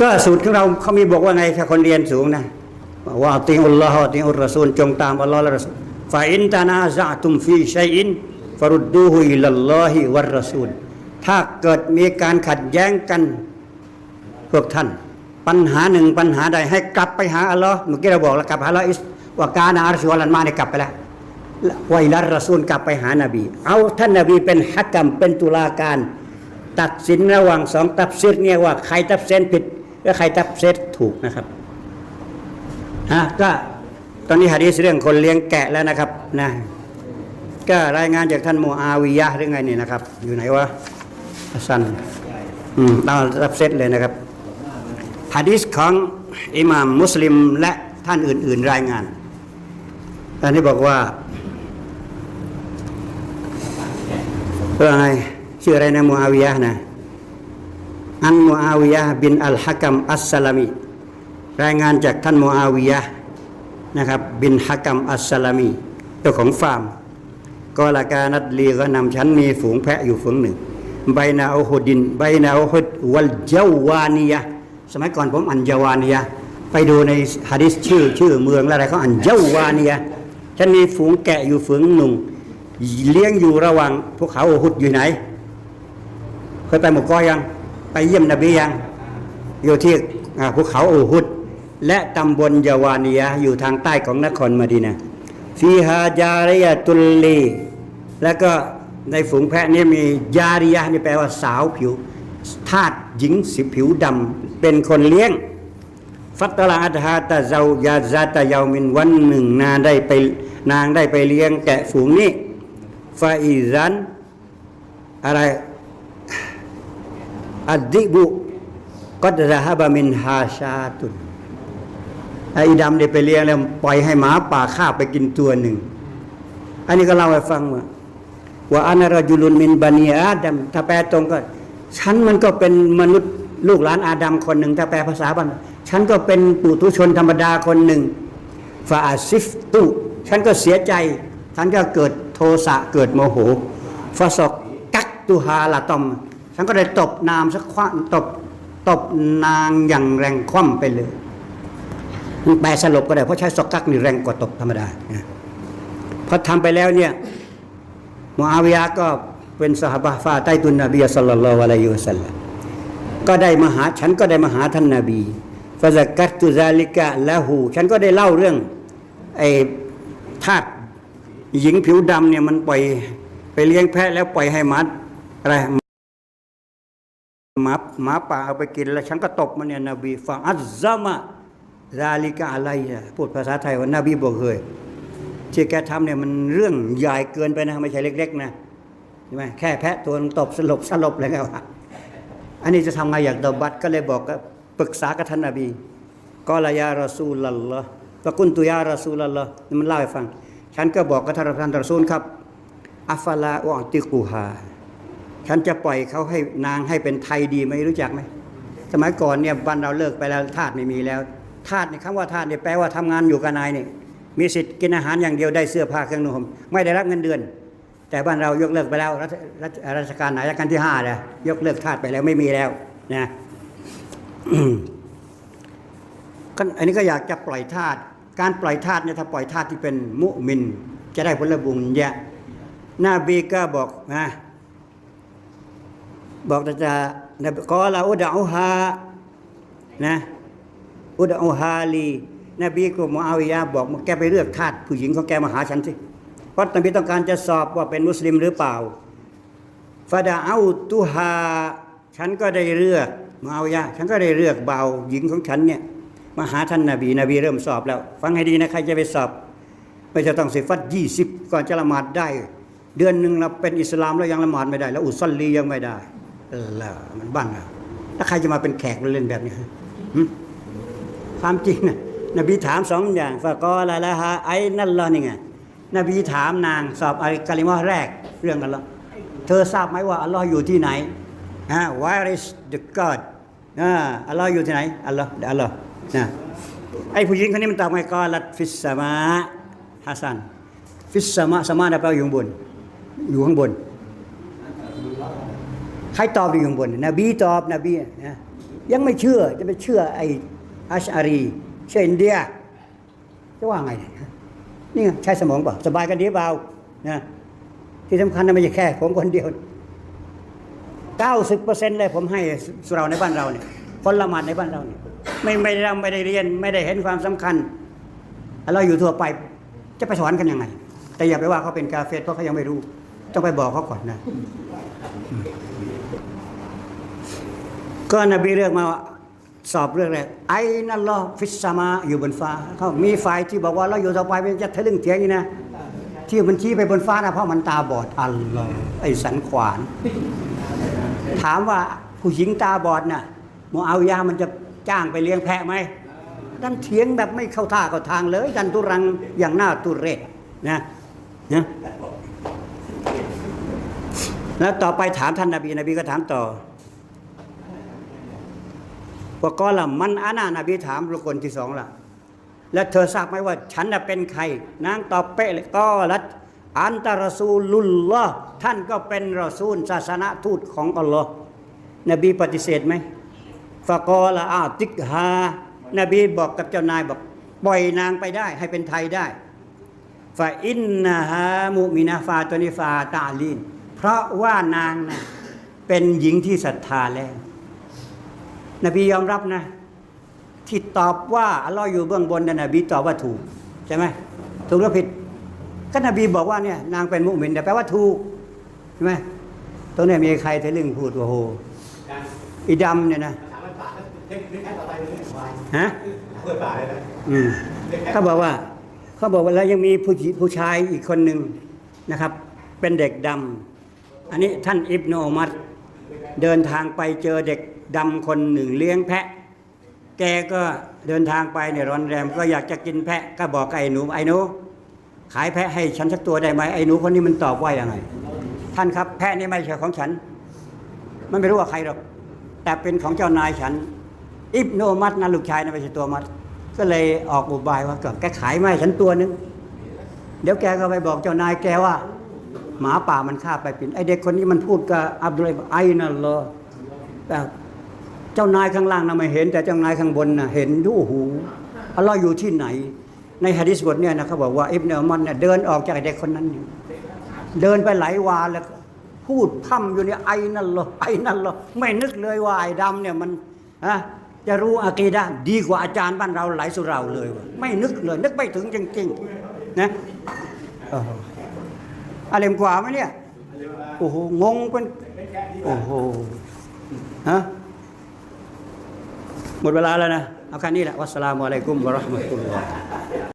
ก็สูตรของเราเขามีบอกว่าไงถ้าคนเรียนสูงนะว่าติอุลลอฮ์ติอุลรรสูลจงตามอัลลอฮ์และรอสูลฟาอินตานาซะตุมฟีชัยอินฟรุดดูฮุอิลลัลลอฮิวัรรสูลถ้าเกิดมีการขัดแย้งกันพวกท่าน ปัญหาหนึ่งปัญหาใดให้กลับไปหาอัลลอฮ์เมื่อกี้เราบอกแล้วกลับหาอัลลอฮ์ว่ากานาอาร์ชิวะลันมาเนี่ยกลับไปแล้วไวลัรรอซูลกลับไปหานาบี เอาท่านนาบีเป็นฮักกัมเป็นตุลาการ ตัดสินระหว่างสองตับซิดเนี่ยว่าใครตับเซนผิด และใครตับเซนถูกนะครับฮะก็ตอนนี้หะดีษเรื่องคนเลี้ยงแกะแล้วนะครับนะก็รายงานจากท่านโมอาวิยะหรือไงนี่นะครับ อยู่ไหนวะฮัสซันอืมเอาตับเซตเลยนะครับฮะดีษของอิหม่ามมุสลิมและท่านอื่น ๆ รายงานอันนี้บอกว่าเรื่องอะไรชื่ออะไรนะโมอาวิยะนะ อันมูอาวิยะห์บินอัลฮักัมอัสสลามีรายงานจากท่านมูอาวิยะห์นะครับ บินฮักัมอัสสลามีเจ้าของฟาร์มก็ละกานัดลีก็นำฉันมีฝูงแพะอยู่ฝูงหนึ่งใบนาโอฮุดินใบนาโอฮุดวัลเจาวานียะสมัยก่อนผมอ่านเจาวานียะไปดูในฮะดิษชื่อชื่อเมืองอะไรเขาอ่านเจาวานียะฉันมีฝูงแกะอยู่ฝูงหนึ่งเลี้ยงอยู่ระหว่างภูเขาโอฮุดอยู่ไหน เคยไปหมู่เกอยัง ไปเยี่ยมนบียัง อยู่ที่ภูเขาอูฮุด และตำบลยาวานียอยู่ทางใต้ของนครมาดีนะฟีฮาจาริยตุลลี แล้วก็ในฝูงแพะนี้มียาริยะนี่แปลว่าสาวผิวทาสหญิงสีผิวดำเป็นคนเลี้ยง ฟัตลาอัตฮาตะเจ้ายาซาตะเยามินวันหนึ่งนางได้ไปนางได้ไปเลี้ยงแกะฝูงนี้ฟาอิซันอะไร อัดดิบุก็จะฮาบามินฮาชาตุนไอ้ดำได้ไปเลี้ยงแล้วปล่อยให้หมาป่าฆ่าไปกินตัวหนึ่ง อันนี้ก็เล่าให้ฟังว่าว่าอานารจุลุนมินบันีอาดัมถ้าแปลตรงก็ ฉันมันก็เป็นมนุษย์ลูกหลานอาดัมคนหนึ่งถ้าแปลภาษาบ้านฉันก็เป็นปุถุชนธรรมดาคนหนึ่งฟาอาซิฟตุฉันก็เสียใจ ฉันก็เกิดโทสะเกิดโมโหฟาสอกกักตุฮาละตอม ฉันก็ได้ตบนามสักคว้าตบตบนางอย่างแรงคว่ำไปเลยมันแปลสลบก็ได้เพราะใช้สกักนี่แรงกว่าตบธรรมดาพอทำไปแล้วเนี่ยมูอาวิยะก็เป็นสหบะฟาใต้ตุนนบีสัลลัลลอฮุอะลัยฮิวะสัลลัมก็ได้มาหาฉันก็ได้มาหาท่านนาบีฟาซักัตตุซาลิกะละหูฉันก็ได้เล่าเรื่องไอ้ทาสหญิงผิวดำเนี่ยมันปล่อยไปเลี้ยงแพะแล้วปล่อยให้หมาอะไร หมาหมาป่าเอาไปกิน แล้วฉันก็ตบมันเนี่ยนบีฟังอัลซามะซาลิกะอะไรอะพูดภาษาไทยว่านบีบอกเคยที่แกทำเนี่ยมันเรื่องใหญ่เกินไปนะ ไม่ใช่เล็ก ๆ นะใช่ไหมแค่แพะตัวนึงตบสลบสลบเลยไงวะอันนี้จะทำไงอยากตบัดก็เลยบอกกับปรึกษากับท่านนบีก็ละยารอซูลลลอฮ์ตะกุนตุยารอซูลลลอฮ์นี่มันเล่าให้ฟัง ฉันก็บอกกับท่านท่านรอซูลครับอัฟฟาลาอัติกูฮา ฉันจะปล่อยเขาให้นางให้เป็นไทยดีไหมรู้จักไหมสมัยก่อนเนี่ยบ้านเราเลิกไปแล้วทาสไม่มีแล้วทาสเนี่ยคำว่าทาสเนี่ยแปลว่าทำงานอยู่กับนายนี่มีสิทธิ์กินอาหารอย่างเดียวได้เสื้อผ้าเครื่องนุ่งห่มไม่ได้รับเงินเดือน แต่บ้านเรายกเลิกไปแล้วรัชรัชกาลไหนรัชกาลที่ห้าเลยยกเลิกทาสไปแล้วไม่มีแล้วนะก็อันนี้ก็อยากจะปล่อยทาสการปล่อยทาสเนี่ยถ้าปล่อยทาสที่เป็นมุมิน จะได้ผลบุญเยอะนาบีก็บอกนะ บอกจะนบีกอลาอุดะอุฮานะอุดะอุฮาลีนบีก็มุอาวิยะห์บอกแกไปเลือกทาสผู้หญิงของแกมาหาฉันสิเพราะนบีต้องการจะสอบว่าเป็นมุสลิมหรือเปล่าฟาดาเอาตุฮาฉันก็ได้เลือกมุอาวิยะห์ฉันก็ได้เลือกเบาหญิงของฉันเนี่ยมาหาท่านนาบีนบีเริ่มสอบแล้ว ฟังให้ดีนะใครจะไปสอบไม่จะต้องเสิฟัดยี่สิบก่อนจะละหมาดได้ เดือนหนึ่งเราเป็นอิสลามแล้วยังละหมาดไม่ได้ แล้วอุซัลลียังไม่ได้ เออแล้วมันบ้างอะแล้วใครจะมาเป็นแขกเล่นแบบนี้ความจริงนะนบีถามสองอย่างฟะกอละละฮะไอ้นั่นละนี่ไงนบีถามนางสอบอะกาลิมอแรกเรื่องอัลลอฮ์เธอทราบไหมว่าอัลลอฮ์อยู่ที่ไหนฮะ where is the God อ่าอัลลอฮ์อยู่ที่ไหนอัลลอฮ์อัลลอฮ์นะไอ้ผู้หญิงคนนี้มันตอบไงกอลัดฟิสสมาฮัสซัน ฟิสสมาสมาแปลว่าอยู่บน อยู่ข้างบน ใครตอบอยู่ข้างบนนบีตอบนบีนะยังไม่เชื่อจะไปเชื่อไอ้อัชอารีเชื่ออินเดียจะว่าไงเนี่ยนี่ไงใช้สมองเปล่าสบายกันดีเปล่านะที่สำคัญนะไม่ใช่แค่ผมคนเดียวเก้าสิบเปอร์เซ็นต์เลยผมให้สุเราในบ้านเราเนี่ยคนละหมาดในบ้านเราเนี่ยไม่ไม่ได้ไม่ได้เรียนไม่ได้เห็นความสำคัญ เราอยู่ทั่วไปจะไปสอนกันยังไง แต่อย่าไปว่าเขาเป็นกาเฟสเพราะเขายังไม่รู้ ต้องไปบอกเขาก่อนนะ ก็นบีเลือกมาสอบเรื่องแรกไอ้นั่นลอฟิสซามาอยู่บนฟ้าเขามีฝ่ายที่บอกว่าเราอยู่ต่อไปมันจะทะลึ่งเถียงนี่นะ ที่มันชี้ไปบนฟ้านะเพราะมันตาบอดอัลลอฮ์ไอ้สันขวาน ถามว่าผู้หญิงตาบอดน่ะมูอายามันจะจ้างไปเลี้ยงแพะไหมดันเถียงแบบไม่เข้าท่าเข้าทางเลย ดันตุรังอย่างหน้าตุเรศนะนะแล้วต่อไปถามท่านนบีนบีก็ถามต่อ วก็ละมันอานานาบีถามบุคคลที่สองล่ะแล้วเธอทราบไหมว่าฉันน่ะเป็นใคร นางตอบเป๊ะเลยก็รัดอันตารสูลุลลอท่านก็เป็นรอซูลศาสนาทูตของอัลลอฮ์นบีปฏิเสธไหมฟะกอละอาติกฮานบีบอกกับเจ้านายบอกปล่อยนางไปได้ให้เป็นไทยได้ฟาอินนะฮามุมินาฟาตัวนิฟาตาลีน เพราะว่านางนะเป็นหญิงที่ศรัทธาแล้ว นบียอมรับนะ ที่ตอบว่าอัลลอฮ์อยู่เบื้องบนนะนบีตอบว่าถูกใช่ไหมถูกหรือผิดก็นบีบอกว่าเนี่ยนางเป็นมุสลิมแต่แปลว่าถูกใช่ไหมตรงนี้มีใครทะลึ่งพูดว่าโหอีดำเนี่ยนะฮะเปิดป่าเลยนะอืมเขาบอกว่า เขาบอกว่าแล้วยังมีผู้ผู้ชายอีกคนหนึ่งนะครับ เป็นเด็กดำอันนี้ท่านอิบนาอุมัดเดินทางไปเจอเด็ก ดำคนหนึ่งเลี้ยงแพะ แกก็เดินทางไปเนี่ยร้อนแรม ก็อยากจะกินแพะก็บอกไอ้หนูไอ้หนูขายแพะให้ฉันสักตัวได้ไหมไอ้หนูคนนี้มันตอบว่ายังไง ท่านครับแพะนี่ไม่ใช่ของฉัน มันไม่รู้ว่าใครหรอกแต่เป็นของเจ้านายฉัน อิบโนมัดนะลูกชายนะไม่ใช่ตัวมัด ก็เลยออกอุบายว่าก็แกขายไม่ฉันตัวนึงเดี๋ยวแกก็ไปบอกเจ้านายแกว่า หมาป่ามันฆ่าไปป็นไอเด็กคนนี้มันพูดกับอับดุลไอนั่นเหรอแต่ เจ้านายข้างล่างนะไม่เห็น แต่เจ้านายข้างบนนะเห็นดูหูอัลลอฮ์อยู่ที่ไหน ในฮะดิษบทเนี่ยนะเขาบอกว่าอิบเนอมันเนี่ยเดินออกจากเด็กคนนั้นเนี่ยเดินไปหลายวาแล้วพูดพร่ำอยู่เนี่ยไอ้นั่นหรอไอ้นั่นหรอไม่นึกเลยว่าไอ้ดำเนี่ยมันอะจะรู้อากีดะดีกว่าอาจารย์บ้านเราหลายสุเราเลยวะไม่นึกเลย นึกไม่ถึงจริงๆนะอะไรมกว่าไหมเนี่ย โอ้โหงงเป็นโอ้โหฮะ หมดเวลาแล้วนะ เอาแค่นี้แหละวัสสลามุอะลัยกุมวะราะห์มะตุลลอฮ์